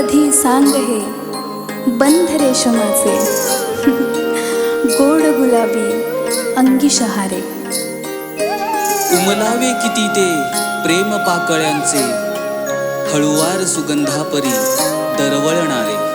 कधी सांग हे? बंध रेशमाचे गोड गुलाबी अंगी शहारे. उमलावे किती ते प्रेम पाकळ्यांचे. हळुवार सुगंधापरी दरवळणारे.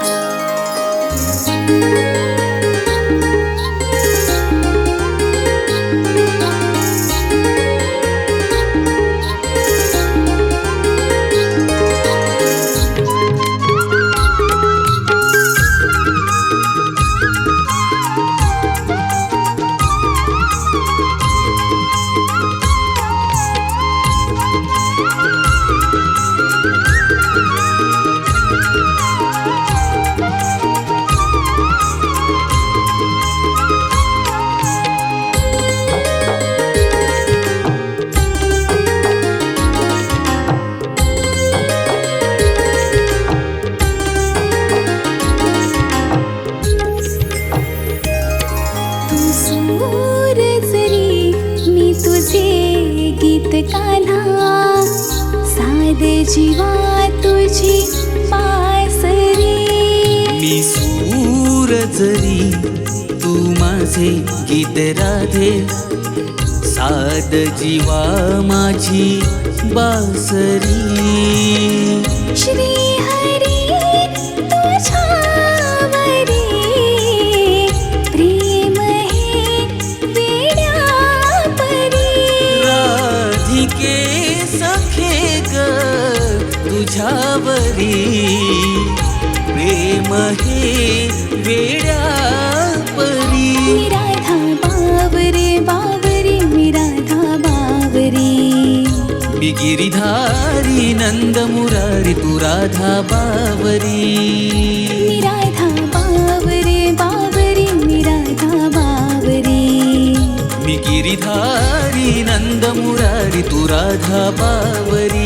कान्हा साधे जीवा तुझी पासरी मी सूर जरी तू माझे गीत राधे. साद जीवा माझी बासरी. श्री तुझ्यावरी प्रेम हे वेड्या परी. मी राधा बावरे बावरे मी राधा बावरे. मी गिरिधारी नंद मुरारी तू राधा बावरी. मी गिरिधारी नंदमुरारी तू राधा पावरी.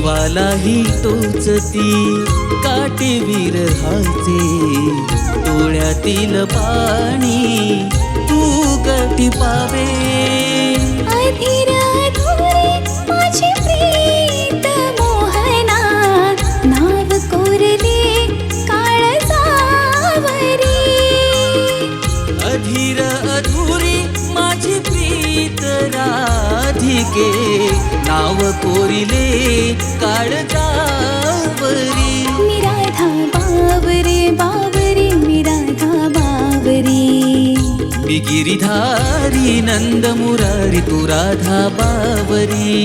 जीवालाही टोचती. काटे विरहाचे डोळ्यातील पाणी तू गटी पावे. राधिके नाव कोरिले काळजावरी मी राधा बावरे बावरे मी राधा बावरे. मी गिरिधारी नंद मुरारी तू राधा बावरी.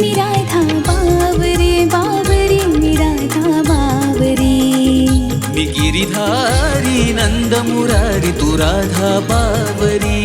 मी राधा बावरे बावरे मी राधा बावरे. मी गिरिधारी नंद मुरारी तू राधा बावरी.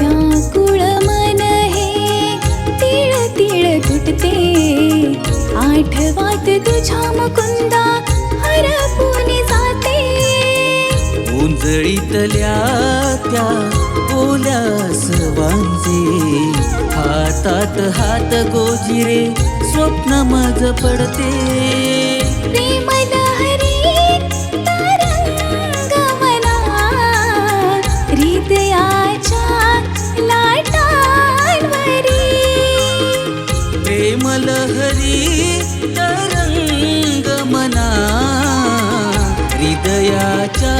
व्याकुळ मन हे तिळ तिळ तुटते. आठवात तुझ्या मुकुंदा हरपून जाते. उंजळीतल्या त्या ओल्या सवांचे हातात हात गोजिरे स्वप्न मज पडते. लहरी तरंग मना हृदयाच्या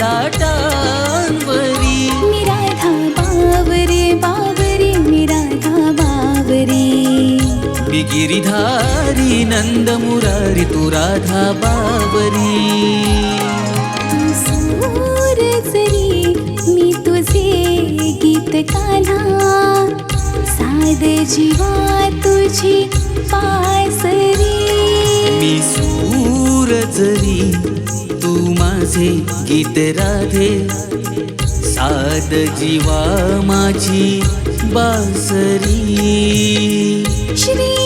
लाटांवरी. मी राधा बावरे बावरे मी राधा बावरे. मी गिरिधारी नंद मुरारी तू राधा बावरी. तू सूर जरी मी तुझे गीत कान्हा साध जीवा तुझी पासरी मी सूर जरी तू माझे गीत राधे. साद जीवा माझी बासरी. श्री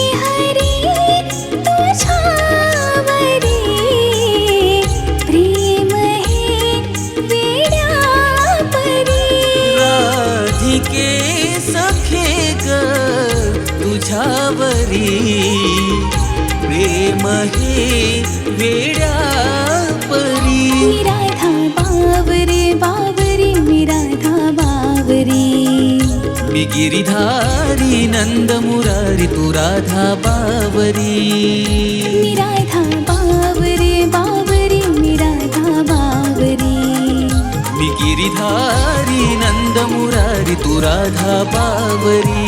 तुझ्यावरी प्रेम हे वेड्या परी. मी राधा बावरे बावरे मी राधा बावरे. मी गिरिधारी नंद मुरारी तू राधा बावरी. मी राधा बावरे बावरे मी राधा बावरे. मी गिरिधारी नंद मुरारी तू राधा बावरी.